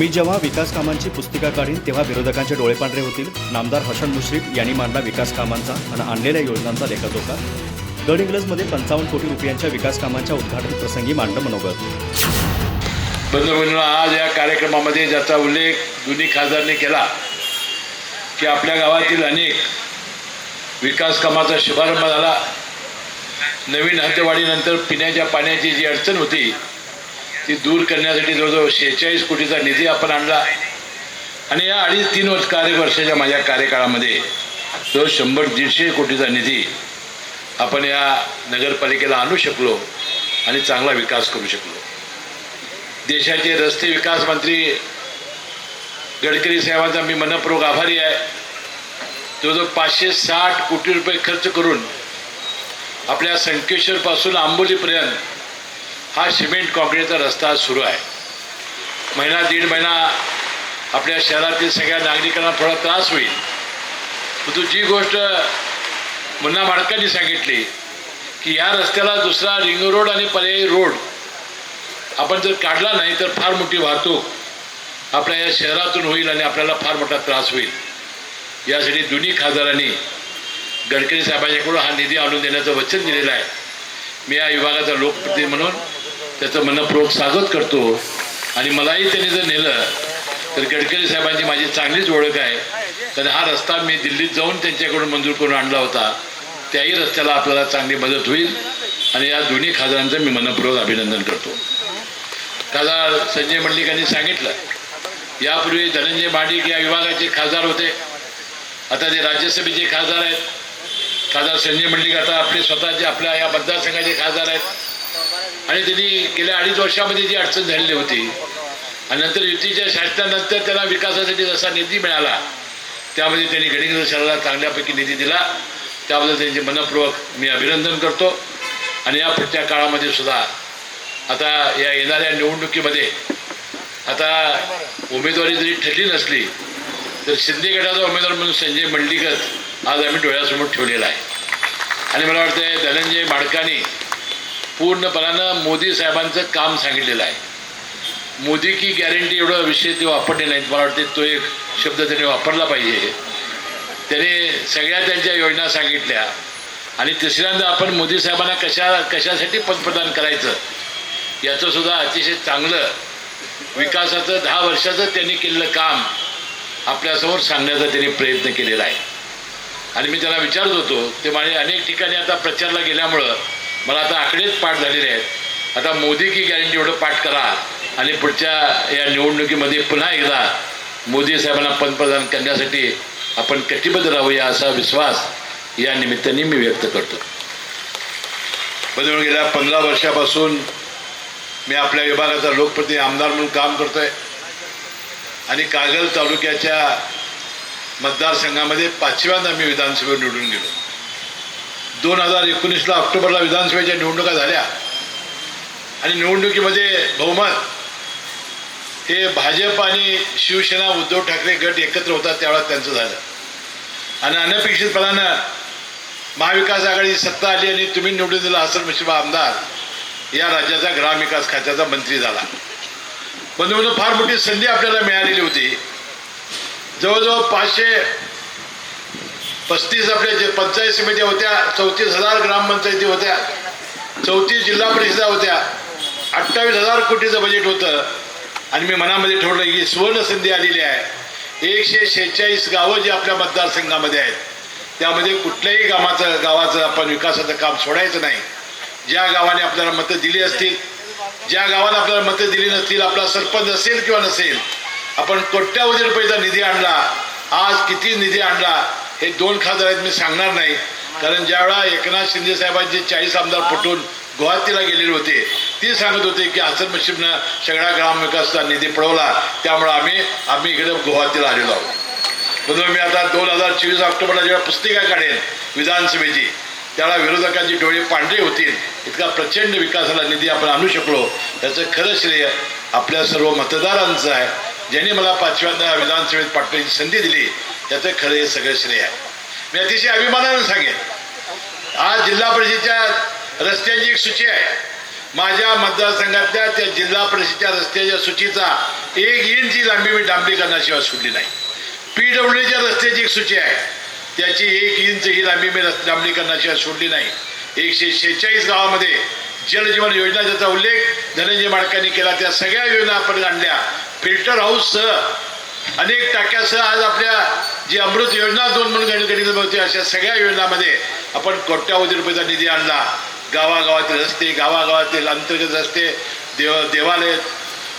मी जेव्हा विकास कामांची पुस्तिका काढीन तेव्हा विरोधकांचे डोळे पांढरे होतील. नामदार हसन मुश्रीफ यांनी मांडला विकास कामांचा आणि आणलेल्या योजनांचा लेखाजोखा. गड इंग्लजमध्ये पंचावन्न कोटी रुपयांच्या विकास कामांच्या उद्घाटन प्रसंगी मांडलं मनोगत. बंधू आज या कार्यक्रमामध्ये ज्याचा उल्लेख दोन्ही खासदारने केला की आपल्या गावातील अनेक विकास कामाचा शुभारंभ झाला. नवीन हद्दवाढीनंतर पिण्याच्या पाण्याची जी अडचण होती ती दूर करण्यासाठी जवळजवळ शेहेचाळीस कोटीचा निधी आपण आणला आणि या अडीच तीन वर्ष कार्यवर्षाच्या माझ्या कार्यकाळामध्ये जवळ शंभर दीडशे कोटीचा निधी आपण या नगरपालिकेला आणू शकलो आणि चांगला विकास करू शकलो. देशाचे रस्ते विकास मंत्री गडकरी साहेबांचा मी मनपूर्वक आभारी आहे. जवळजवळ पाचशे साठ कोटी रुपये खर्च करून आपल्या संकेश्वरपासून आंबोलीपर्यंत हा सिमेंट कॉन्क्रीटचा रस्ता सुरू आहे. महिना दीड महिना आपल्या शहरातील सगळ्या नागरिकांना थोडा त्रास होईल. परंतु जी गोष्ट मुन्ना माडकांनी सांगितली की या रस्त्याला दुसरा रिंग रोड आणि पर्यायी रोड आपण जर काढला नाही तर फार मोठी वाहतूक आपल्या या शहरातून होईल आणि आपल्याला फार मोठा त्रास होईल. यासाठी दोन्ही खासदारांनी गडकरी साहेबांच्याकडून हा निधी आणून देण्याचं वचन दिलेलं आहे. मी या विभागाचा लोकप्रतिनिधी म्हणून त्याचं मनपूर्वक स्वागत करतो. आणि मलाही त्यांनी जर नेलं तर गडकरी साहेबांची माझी चांगलीच ओळख आहे. कारण हा रस्ता मी दिल्लीत जाऊन त्यांच्याकडून मंजूर करून आणला होता. त्याही रस्त्याला आपल्याला चांगली मदत होईल. आणि या दोन्ही खासदारांचं मी मनपूर्वक अभिनंदन करतो. खासदार संजय मंडलिकांनी सांगितलं यापूर्वी धनंजय माडिक या विभागाचे खासदार होते. आता जे राज्यसभेचे खासदार आहेत. खासदार संजय मंडलिक आता आपले स्वतःचे आपल्या या मतदारसंघाचे खासदार आहेत. आणि त्यांनी गेल्या अडीच वर्षामध्ये जी अडचण झालेली होती आणि नंतर युतीच्या शासनानंतर त्यांना विकासासाठी जसा निधी मिळाला त्यामध्ये त्यांनी गडिंग शहराला चांगल्यापैकी निधी दिला. त्याबद्दल त्यांचे मनपूर्वक मी अभिनंदन करतो. आणि या पुढच्या काळामध्ये सुद्धा आता या येणाऱ्या निवडणुकीमध्ये आता उमेदवारी जरी ठरली नसली तर शिंदे गटाचा उमेदवार म्हणून संजय मंडलिकत आज आम्ही डोळ्यासमोर ठेवलेला आहे. आणि मला वाटतं धनंजय माडकानी पूर्णपणानं मोदी साहेबांचं काम सांगितलेलं आहे. मोदी की गॅरंटी एवढं विषय ते वापरले नाहीत मला वाटते तो एक शब्द त्याने वापरला पाहिजे. त्याने सगळ्या त्यांच्या योजना सांगितल्या. आणि तिसऱ्यांदा आपण मोदी साहेबांना कशा कशासाठी पंतप्रधान करायचं याचंसुद्धा अतिशय चांगलं विकासाचं दहा वर्षाचं त्यांनी केलेलं काम आपल्यासमोर सांगण्याचा त्यांनी प्रयत्न केलेला आहे. आणि मी त्यांना विचारत होतो ते माझे अनेक ठिकाणी आता प्रचारला गेल्यामुळं मला आता आकडेच पाठ झालेले आहेत. आता मोदी की गॅरंटी एवढं पाठ करा आणि पुढच्या या निवडणुकीमध्ये पुन्हा एकदा मोदी साहेबांना पंतप्रधान करण्यासाठी आपण कटिबद्ध राहूया असा विश्वास या निमित्ताने मी व्यक्त करतो. बदलून गेल्या पंधरा वर्षापासून मी आपल्या विभागाचा लोकप्रतिनिधी आमदार म्हणून काम करतोय. आणि कागल तालुक्याच्या मतदारसंघामध्ये पाचव्यांदा मी विधानसभेवर निवडून गेलो. दोन हजार एकोणीसला ऑक्टोबरला विधानसभेच्या निवडणुका झाल्या. आणि निवडणुकीमध्ये बहुमत हे भाजप आणि शिवसेना उद्धव ठाकरे गट एकत्र होता त्यावेळेस त्यांचं झालं. आणि अनपेक्षितपणानं महाविकास आघाडी सत्ता आली आणि तुम्ही निवडून दिला हसन मुश्रीफ आमदार या राज्याचा ग्रामविकास खात्याचा मंत्री झाला. बंधूंनो फार मोठी संधी आपल्याला मिळालेली होती. जवळजवळ पाचशे पस्तीस आपल्या जे पंचायत समित्या होत्या चौतीस हजार ग्रामपंचायती होत्या चौतीस जिल्हा परिषदा होत्या अठ्ठावीस हजार कोटीचं बजेट होतं. आणि मी मनामध्ये ठेवलं की सुवर्णसंधी आलेली आहे. एकशे शेहेचाळीस गावं जी आपल्या मतदारसंघामध्ये आहेत त्यामध्ये कुठल्याही गावाचं गावाचं आपण विकासाचं काम सोडायचं नाही. ज्या गावाने आपल्याला मतं दिली असतील ज्या गावाला आपल्याला मतं दिली नसतील आपला सरपंच असेल किंवा नसेल आपण कोट्यावधी रुपयाचा निधी आणला आज किती निधी आणला हे दोन खासदार आहेत मी सांगणार नाही. कारण ज्यावेळा एकनाथ शिंदे साहेबांचे चाळीस आमदार पटून गुवाहाटीला गेलेले होते ती सांगत होते की हसन मशीबनं सगळा ग्रामविकासचा निधी पळवला त्यामुळं आम्ही आम्ही इकडे गुवाहाटीला आलेलो आहोत. म्हणून मी आता दोन हजार चोवीस ऑक्टोबरला जेव्हा पुस्तिका काढेन विधानसभेची त्यावेळा विरोधकांची डोळे पांढरे होतील. इतका प्रचंड विकासाला निधी आपण आणू शकलो. त्याचं खरं श्रेय आपल्या सर्व मतदारांचं आहे. ज्यांनी मला पाचव्यांदा विधानसभेत पाठवण्याची संधी दिली त्याचं खरं हे सगळं श्रेय आहे. मी अतिशय अभिमानानं सांगेन. आज जिल्हा परिषदेच्या रस्त्यांची एक सूची आहे. माझ्या मतदारसंघातल्या त्या जिल्हा परिषदेच्या रस्त्याच्या सूचीचा एक इंची लांबी मी डांबरीकरणाशिवाय सोडली नाही. पी डब्ल्यूच्या रस्त्याची एक सूची आहे. त्याची एक इंच ही लांबी मी रस्ते डांबरीकरणाशिवाय सोडली नाही. एकशे शेहेचाळीस गावामध्ये जलजीवन योजना ज्याचा उल्लेख धनंजय माडकांनी केला त्या सगळ्या योजना आपण आणल्या. फिल्टर हाऊससह अनेक टाक्यासह आज आपल्या जी अमृत योजना दोन म्हणून गणित होती अशा सगळ्या योजनामध्ये आपण कोट्यावधी रुपयाचा निधी आणला. गावागावातील रस्ते गावागावातील अंतर्गत रस्ते देव देवालय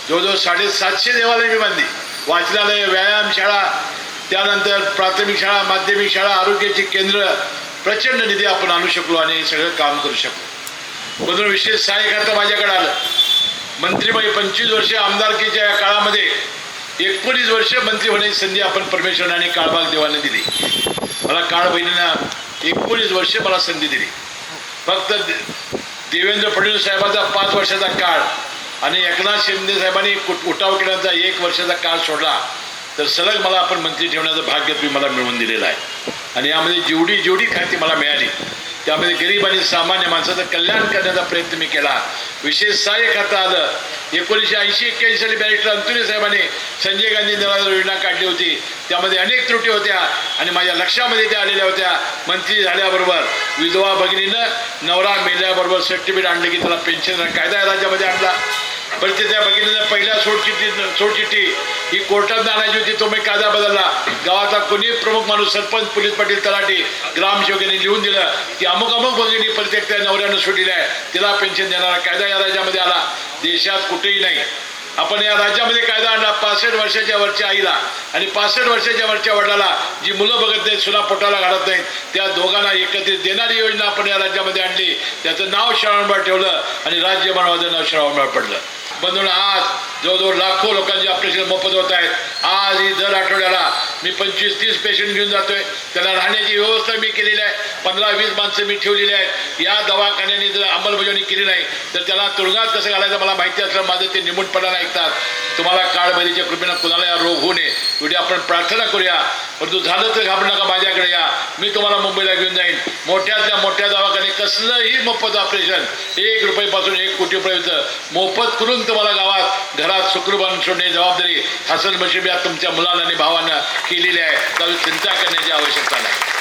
जवळजवळ साडेसातशे देवालय मी बांधली. वाचनालय व्यायामशाळा त्यानंतर प्राथमिक शाळा माध्यमिक शाळा आरोग्याची केंद्र प्रचंड निधी आपण आणू शकलो आणि हे सगळं काम करू शकलो. म्हणून विशेष सहाय्य करता माझ्याकडे आलं. मंत्रीमय पंचवीस वर्षे आमदारकीच्या या काळामध्ये एकोणीस वर्ष मंत्री होण्याची संधी आपण परमेश्वराने आणि काळबाग देवाने दिली. मला काळ बहिणींना एकोणीस वर्षे मला संधी दिली. फक्त दे- देवेंद्र फडणवीस साहेबांचा पाच वर्षाचा काळ आणि एकनाथ शिंदे साहेबांनी कुट- उठाव केल्याचा एक वर्षाचा काळ सोडला तर सलग मला आपण मंत्री ठेवण्याचं भाग्य तुम्ही मला मिळवून दिलेलं आहे. आणि यामध्ये जेवढी जेवढी खाती मला मिळाली त्यामध्ये गरीब आणि सामान्य माणसाचं कल्याण करण्याचा प्रयत्न मी केला. विशेष सहाय्य खातं आलं. एकोणीसशे ऐंशी एक्क्याऐंशी साली बॅरिस्टर अंतुरी साहेबांनी संजय गांधी निराधार योजना काढली होती. त्यामध्ये अनेक त्रुटी होत्या आणि माझ्या लक्षामध्ये त्या आलेल्या होत्या. मंत्री झाल्याबरोबर विधवा भगिनीनं नवरा मेल्याबरोबर सर्टिफिकेट आणलं की त्याला पेन्शन कायदा राज्यामध्ये आणला पण ते त्या भगिनीनं पहिल्या सोडचिठ्ठी सोडचिठ्ठी ही कोर्टात आणायची होती तो मी कायदा बदलला. गावाचा कोणी प्रमुख माणूस सरपंच पोलीस पाटील तलाठी ग्रामसेवकांनी लिहून दिलं की अमुक अमुक भगिनी प्रत्येक त्या नवऱ्यानं सोडलेलं आहे. तिला पेन्शन देणारा कायदा या राज्यामध्ये आला. देशात कुठेही नाही. आपण या राज्यामध्ये कायदा आणला पासष्ट वर्षाच्या वरच्या आईला आणि पासष्ट वर्षाच्या वरच्या वडिलाला जी मुलं बघत नाहीत सुना पोटाला घालत नाहीत त्या दोघांना एकत्रित देणारी योजना आपण या राज्यामध्ये आणली. त्याचं नाव श्रावणबाळ ठेवलं आणि राज्य बनवायचं नाव श्रावणबाळ पडलं. बंधून आज जवळजवळ लाखो लोकांचे ऑपरेशन मोफत होत आहेत आज ही दर आठवड्याला मी पंचवीस तीस पेशंट घेऊन जातोय. त्याला राहण्याची व्यवस्था मी केलेली आहे. पंधरा वीस माणसं मी ठेवलेली आहेत. या दवाखान्याने जर अंमलबजावणी केली नाही तर त्याला तुरुंगात कसं घालायचं मला माहिती असलं माझं ते निमूटपणाला ऐकतात. तुम्हाला काळबदीच्या कृपेनं कुणाला या रोग होऊ नये. एवढी आपण प्रार्थना करूया. परंतु झालं तर घाबरू नका माझ्याकडे या. मी तुम्हाला मुंबईला घेऊन जाईन. मोठ्यातल्या मोठ्या दवाखाने कसलंही मोफत ऑपरेशन एक रुपयेपासून एक कोटी मोफत करून तुम्हाला गावात घरात सुखरूपान सोडण्याची जबाबदारी हसन मशिबिया तुमच्या मुलांना आणि भावांना केलेली आहे. त्यावेळी चिंता करण्याची आवश्यकता नाही.